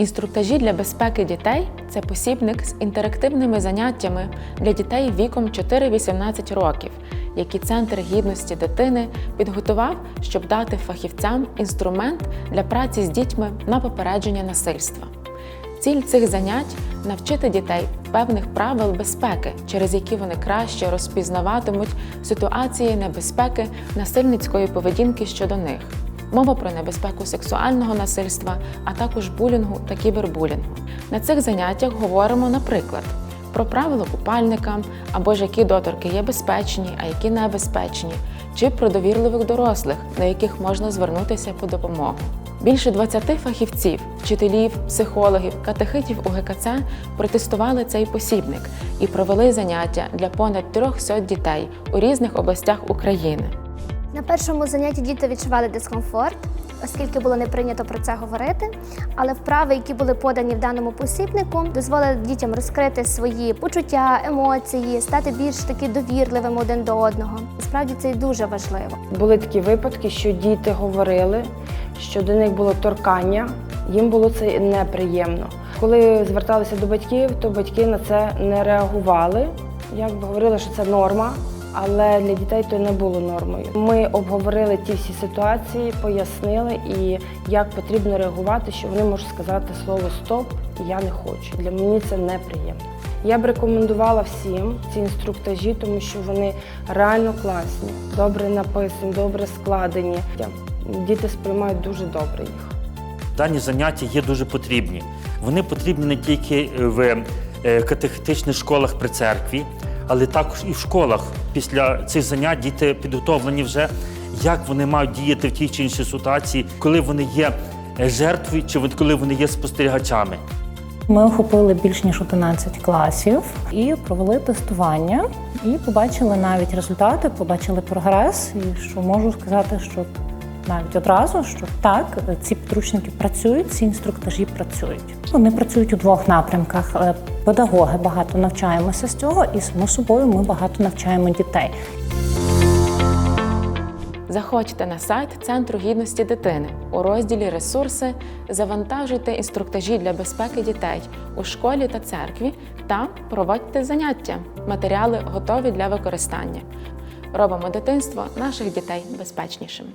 Інструктажі для безпеки дітей це посібник з інтерактивними заняттями для дітей віком 4-18 років, які Центр гідності дитини підготував, щоб дати фахівцям інструмент для праці з дітьми на попередження насильства. Ціль цих занять навчити дітей певних правил безпеки, через які вони краще розпізнаватимуть ситуації небезпеки насильницької поведінки щодо них. Мова про небезпеку сексуального насильства, а також булінгу та кібербулінгу. На цих заняттях говоримо, наприклад, про правила купальника або ж які доторки є безпечні, а які небезпечні, чи про довірливих дорослих, до яких можна звернутися по допомогу. Більше 20 фахівців, вчителів, психологів, катехитів УГКЦ протестували цей посібник і провели заняття для понад 300 дітей у різних областях України. На першому занятті діти відчували дискомфорт, оскільки було не прийнято про це говорити. Але вправи, які були подані в даному посібнику, дозволили дітям розкрити свої почуття, емоції, стати більш таки довірливими один до одного. Справді це і дуже важливо. Були такі випадки, що діти говорили, що до них було торкання, їм було це неприємно. Коли зверталися до батьків, то батьки на це не реагували. Якби говорили, що це норма, але для дітей то не було нормою. Ми обговорили ті всі ситуації, пояснили і як потрібно реагувати, що вони можуть сказати слово стоп, я не хочу. Для мені це неприємно. Я б рекомендувала всім ці інструктажі, тому що вони реально класні, добре написані, добре складені. Діти сприймають дуже добре їх. Дані заняття є дуже потрібні. Вони потрібні не тільки в е, катехетичних школах при церкві, але також і в школах. Після цих занять діти підготовлені вже, як вони мають діяти в тій чи іншій ситуації, коли вони є е, жертвою чи коли вони є спостерігачами. Ми охопили більш ніж 11 класів і провели тестування, і побачили навіть результати, побачили прогрес. І що можу сказати, що навіть одразу, що так, ці підручники працюють, ці інструктажі працюють. Вони працюють у двох напрямках. Е, Педагоги багато навчаємося з цього, і само собою ми багато навчаємо дітей. Заходьте на сайт Центру гідності дитини у розділі Ресурси, завантажуйте інструктажі для безпеки дітей у школі та церкві та проводьте заняття. Матеріали готові для використання. Робимо дитинство наших дітей безпечнішим.